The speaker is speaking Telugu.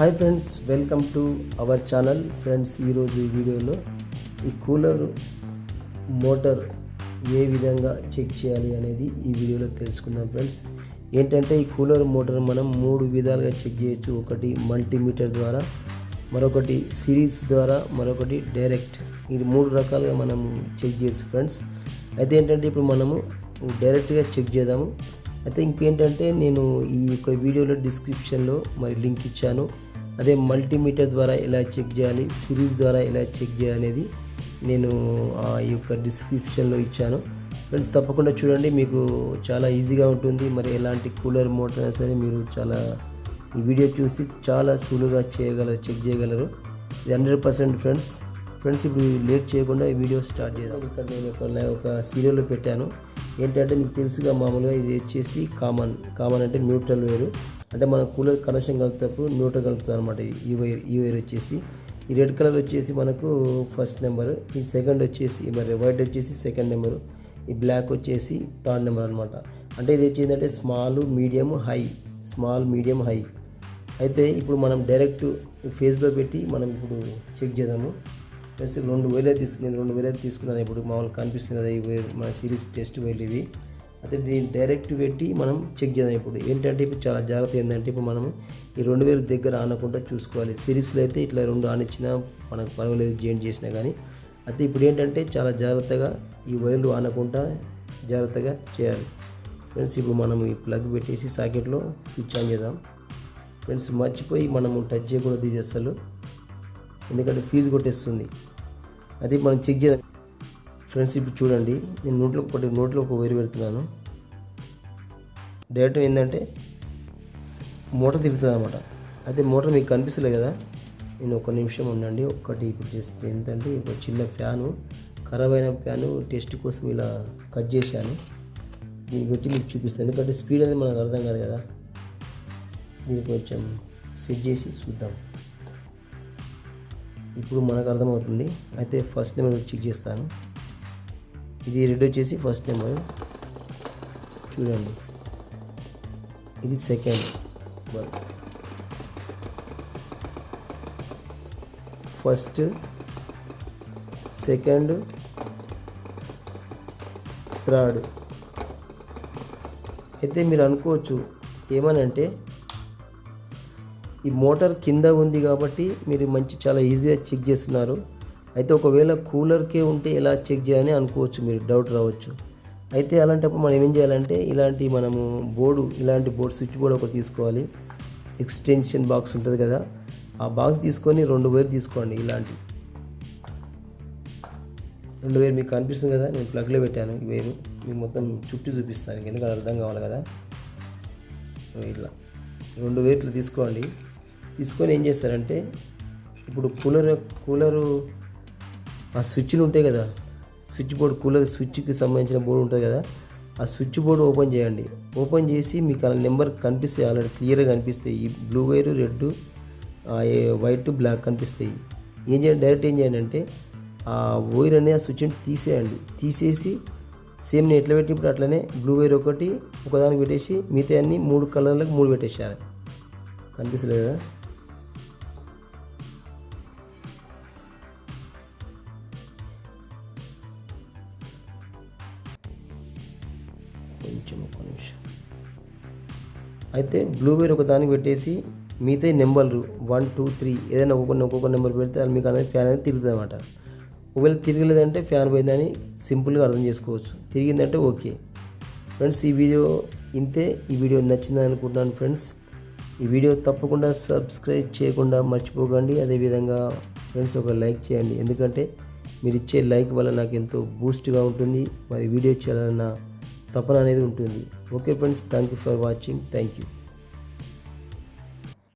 Hi friends welcome to our channel friends ఈరోజు ఈ వీడియోలో ఈ కూలర్ మోటార్ ఏ విధంగా చెక్ చేయాలి అనేది ఈ వీడియోలో తెలుసుకుందాం ఫ్రెండ్స్ ఏంటంటే ఈ కూలర్ మోటార్ మనం మూడు విధాలుగా చెక్ చేయొచ్చు. ఒకటి మల్టీమీటర్ ద్వారా మరొకటి సిరీస్ ద్వారా మరొకటి డైరెక్ట్ ఇది మూడు రకాలుగా మనం చెక్ చేయొచ్చు ఫ్రెండ్స్ అయితే ఏంటంటే ఇప్పుడు మనము డైరెక్ట్గా చెక్ చేద్దాము. అయితే ఇంకేంటంటే నేను ఈ యొక్క వీడియోలో డిస్క్రిప్షన్లో మరి లింక్ ఇచ్చాను. అదే మల్టీమీటర్ ద్వారా ఎలా చెక్ చేయాలి సిరీస్ ద్వారా ఎలా చెక్ చేయాలి అనేది నేను ఆ యొక్క డిస్క్రిప్షన్లో ఇచ్చాను. ఫ్రెండ్స్ తప్పకుండా చూడండి మీకు చాలా ఈజీగా ఉంటుంది. మరి ఎలాంటి కూలర్ మోటార్ అయినా సరే మీరు చాలా ఈ వీడియో చూసి చాలా సులువుగా చేయగలరు చెక్ చేయగలరు. ఇది హండ్రెడ్ పర్సెంట్ ఫ్రెండ్స్ ఫ్రెండ్స్ ఇప్పుడు లేట్ చేయకుండా ఈ వీడియో స్టార్ట్ చేద్దాం. ఇక్కడ నేను ఒక ఒక సీరియల్లో పెట్టాను. ఏంటంటే మీకు తెలుసుగా మామూలుగా ఇది వచ్చేసి కామన్ కామన్ అంటే న్యూట్రల్ వేరు. అంటే మనం కూలర్ కనెక్షన్ కలుపుతప్పుడు న్యూట్రల్ కలుపుతాం అనమాట ఈ వైర్ ఈ వైర్ వచ్చేసి. ఈ రెడ్ కలర్ వచ్చేసి మనకు ఫస్ట్ నెంబర్ ఈ సెకండ్ వచ్చేసి మరి వైట్ వచ్చేసి సెకండ్ నెంబరు ఈ బ్లాక్ వచ్చేసి థర్డ్ నెంబర్ అనమాట అంటే ఇది వచ్చిందంటే small medium high small medium high. అయితే ఇప్పుడు మనం డైరెక్ట్ ఫేస్లో పెట్టి మనం ఇప్పుడు చెక్ చేద్దాము. ప్లస్ రెండు వేలే తీసుకు రెండు వేలే తీసుకున్నాను. ఇప్పుడు మామూలుగా కనిపిస్తుంది కదా ఈ మన సిరీస్ టెస్ట్ వేలు ఇవి. అయితే దీన్ని డైరెక్ట్ పెట్టి మనం చెక్ చేద్దాం ఇప్పుడు. ఏంటంటే ఇప్పుడు చాలా జాగ్రత్త ఏంటంటే ఇప్పుడు మనం ఈ రెండు వేలు దగ్గర ఆనకుండా చూసుకోవాలి. సిరీస్లో అయితే ఇట్లా రెండు ఆనిచ్చినా మనకు పర్వాలేదు జాయింట్ చేసినా కానీ. అయితే ఇప్పుడు ఏంటంటే చాలా జాగ్రత్తగా ఈ వైర్లు ఆనకుండా జాగ్రత్తగా చేయాలి. ఫ్రెండ్స్ ఇప్పుడు మనం ఈ ప్లగ్ పెట్టేసి సాకెట్లో స్విచ్ ఆన్ చేద్దాం. ఫ్రెండ్స్ మర్చిపోయి మనము టచ్ చేయకూడదు ఇది అసలు ఎందుకంటే ఫీజు కొట్టేస్తుంది. అది మనం చెక్ చేద్దాం. ఫ్రెండ్స్ ఇప్పుడు చూడండి. నేను నోట్లో ఒకటి నోట్లో ఒక వైరు పెడుతున్నాను. డైరెక్ట్ ఏంటంటే మోటార్ తిరుగుతుంది అనమాట అయితే మోటార్ మీకు కనిపిస్తలే కదా. నేను ఒక నిమిషం ఉండండి. ఒక్కటి ఇప్పుడు జస్ట్ ఏంటంటే ఒక చిన్న ఫ్యాను ఖరాబ్ అయిన ఫ్యాను టెస్ట్ కోసం ఇలా కట్ చేశాను. దీన్ని పెట్టి మీకు చూపిస్తాను. ఎందుకంటే స్పీడ్ అనేది మనకు అర్థం కాదు కదా. దీన్ని కొంచెం సెట్ చేసి చూద్దాం. ఇప్పుడు మనకు అర్థమవుతుంది. అయితే ఫస్ట్ నెంబర్ చెక్ చేస్తాను. ఇది రెడ్ వచ్చేసి ఫస్ట్ నెంబర్ చూడండి. ఇది second bulb first second third అయితే మీరు అనుకోవచ్చు ఏమనంటే ఈ మోటార్ కింద ఉంది కాబట్టి మీరు మంచి చాలా ఈజీగా చెక్ చేస్తున్నారు. అయితే ఒకవేళ కూలర్కే ఉంటే ఎలా చెక్ చేయాలని అనుకోవచ్చు మీరు డౌట్ రావచ్చు. అయితే అలాంటప్పుడు మనం ఏం చేయాలంటే ఇలాంటి మనము బోర్డు ఇలాంటి బోర్డు స్విచ్ బోర్డు ఒకటి తీసుకోవాలి. ఎక్స్టెన్షన్ బాక్స్ ఉంటుంది కదా ఆ బాక్స్ తీసుకొని రెండు వైర్ తీసుకోండి ఇలాంటి. రెండు వేరు మీకు కనిపిస్తుంది కదా నేను ప్లగ్లో పెట్టాను ఈ వేరు మీకు మొత్తం చుట్టూ చూపిస్తాను ఎందుకంటే అర్థం కావాలి కదా. ఇట్లా రెండు వేట్లు తీసుకోండి. తీసుకొని ఏం చేస్తారంటే ఇప్పుడు కూలర్ కూలరు ఆ స్విచ్లు ఉంటాయి కదా స్విచ్ బోర్డు కూలర్ స్విచ్కి సంబంధించిన బోర్డు ఉంటుంది కదా ఆ స్విచ్ బోర్డు ఓపెన్ చేయండి. ఓపెన్ చేసి మీకు ఆ నెంబర్ కనిపిస్తాయి ఆల్రెడీ క్లియర్గా కనిపిస్తాయి. ఈ blue wire red white black కనిపిస్తాయి. ఏం చేయండి డైరెక్ట్ ఏం చేయండి అంటే ఆ వైర్ అనే ఆ స్విచ్ని తీసేయండి. తీసేసి సేమ్ నేను ఎట్లా పెట్టినప్పుడు అట్లనే బ్లూ వైర్ ఒకటి ఒకదానికి పెట్టేసి మిగతా అన్ని మూడు కలర్లకు మూడు పెట్టేసేయాలి. కనిపిస్తలేదు? కదా కొంచెం ఒక నిమిషం అయితే బ్లూ ఒక దానికి పెట్టేసి మిగతా నెంబర్లు వన్ టూ త్రీ ఏదైనా ఒక్కొక్క ఒక్కొక్క నెంబర్ పెడితే అది మీకు అనేది ఫ్యాన్ అనేది తిరుగుతుంది అనమాట ఒకవేళ తిరగలేదంటే ఫ్యాన్ పోయిందని సింపుల్గా అర్థం చేసుకోవచ్చు. తిరిగిందంటే ఓకే. ఫ్రెండ్స్ ఈ వీడియో ఇంతే. ఈ వీడియో నచ్చిందని అనుకుంటున్నాను ఫ్రెండ్స్. ఈ వీడియో తప్పకుండా సబ్స్క్రైబ్ చేయకుండా మర్చిపోకండి. అదేవిధంగా ఫ్రెండ్స్ ఒక లైక్ చేయండి. ఎందుకంటే మీరు ఇచ్చే లైక్ వల్ల నాకు ఎంతో బూస్ట్గా ఉంటుంది. మరి వీడియో చేయాలన్న తపన అనేది ఉంటుంది. Okay friends thank you for watching thank you